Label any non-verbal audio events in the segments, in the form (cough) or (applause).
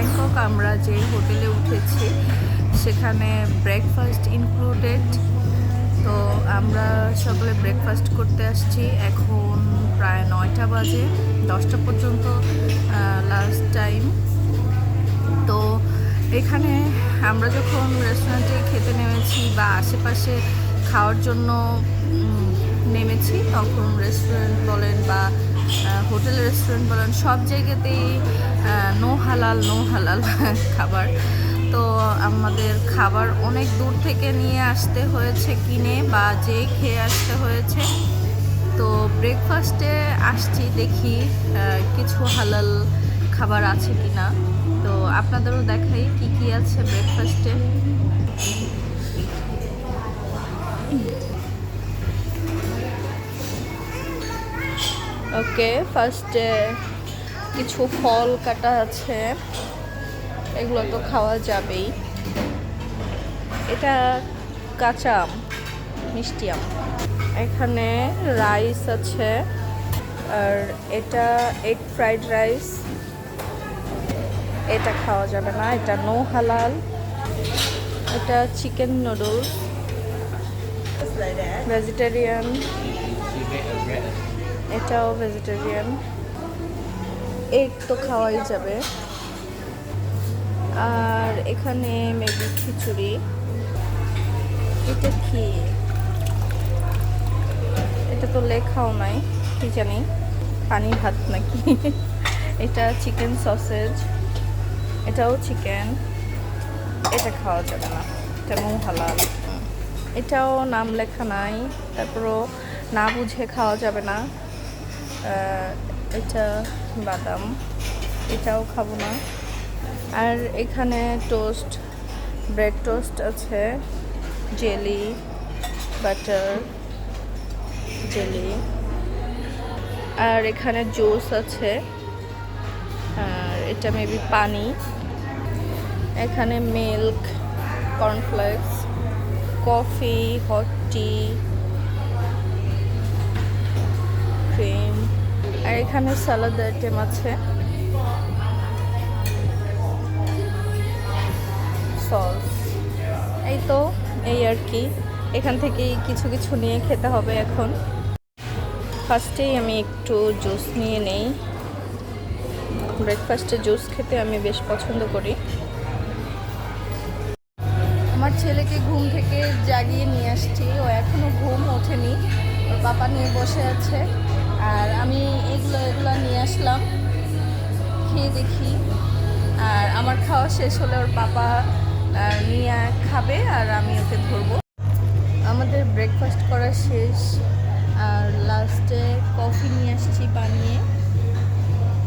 Bangkok আমরা যে হোটেলে উঠেছি, সেখানে ব্রেকফাস্ট ইনক্লুডেড তো আমরা সকলে ব্রেকফাস্ট করতে আসছি। এখন প্রায় নয়টা বাজে, দশটা পর্যন্ত লাস্ট টাইম তো এখানে আমরা যখন রেস্টুরেন্টে খেতে নেমেছি বা আশেপাশে খাওয়ার জন্য নেমেছি, তখন রেস্টুরেন্ট বলেন বা হোটেল, রেস্টুরেন্ট বলেন, সব জায়গাতেই নো হালাল নো হালাল খাবার। তো আমাদের খাবার অনেক দূর থেকে নিয়ে আসতে হয়েছে, কিনে বা যে খেয়ে আসতে হয়েছে। তো ব্রেকফাস্টে আসছি, দেখি কিছু হালাল খাবার আছে কি না তো আপনাদেরও দেখাই কি কি আছে ব্রেকফাস্টে ওকে ফার্স্টে কিছু ফল কাটা আছে। এগুলো তো খাওয়া যাবেই। এটা কাঁচা আম, মিষ্টি আম। এখানে রাইস আছে, আর এটা এগ ফ্রাইড রাইস এটা খাওয়া যাবে না, এটা নো হালাল এটা চিকেন নুডলস ভেজিটেরিয়ান এটাও ভেজিটেরিয়ান এগ তো খাওয়াই যাবে। আর এখানে মেবি খিচুড়ি। এটা কি? এটা তো লেখাও নাই, কি জানি। পানি ভাত নাকি? (laughs) এটা চিকেন সসেজ এটাও চিকেন এটা খাওয়া যাবে না। এটা হালাল। এটাও নাম লেখা নাই। তারপরও না বুঝে খাওয়া যাবে না। এটা বাদাম, এটাও খাব না। আর এখানে টোস্ট ব্রেড টোস্ট আছে জেলি বাটার জেলি আর এখানে জুস আছে, আর এটা মেবি পানি। এখানে milk cornflakes coffee hot tea cream আর এখানে সালাদ আইটেম আছে। সস এই তো, এই আর কি। এখান থেকেই কিছু কিছু নিয়ে খেতে হবে এখন। ফার্স্টেই আমি একটু জুস নিয়ে নেই। ব্রেকফাস্টে জুস খেতে আমি বেশ পছন্দ করি। আমার ছেলেকে ঘুম থেকে জাগিয়ে নিয়ে আসছি। ও এখনও ঘুম ওঠেনি। ওর পাপা নিয়ে বসে আছে। আর আমি এগুলো আমার খাওয়া শেষ হলে ওর পাপা নিয়ে খাবে আর আমি ওকে ধরবো। আমাদের ব্রেকফাস্ট করা শেষ। আর লাস্টে কফি নিয়ে আসছি বানিয়ে।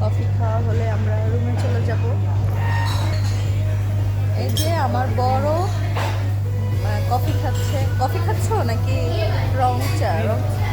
কফি খাওয়া হলে আমরা রুমে চলে যাব। এই যে আমার বড় কফি খাচ্ছে। কফি খাচ্ছ নাকি? রং চা, রং ও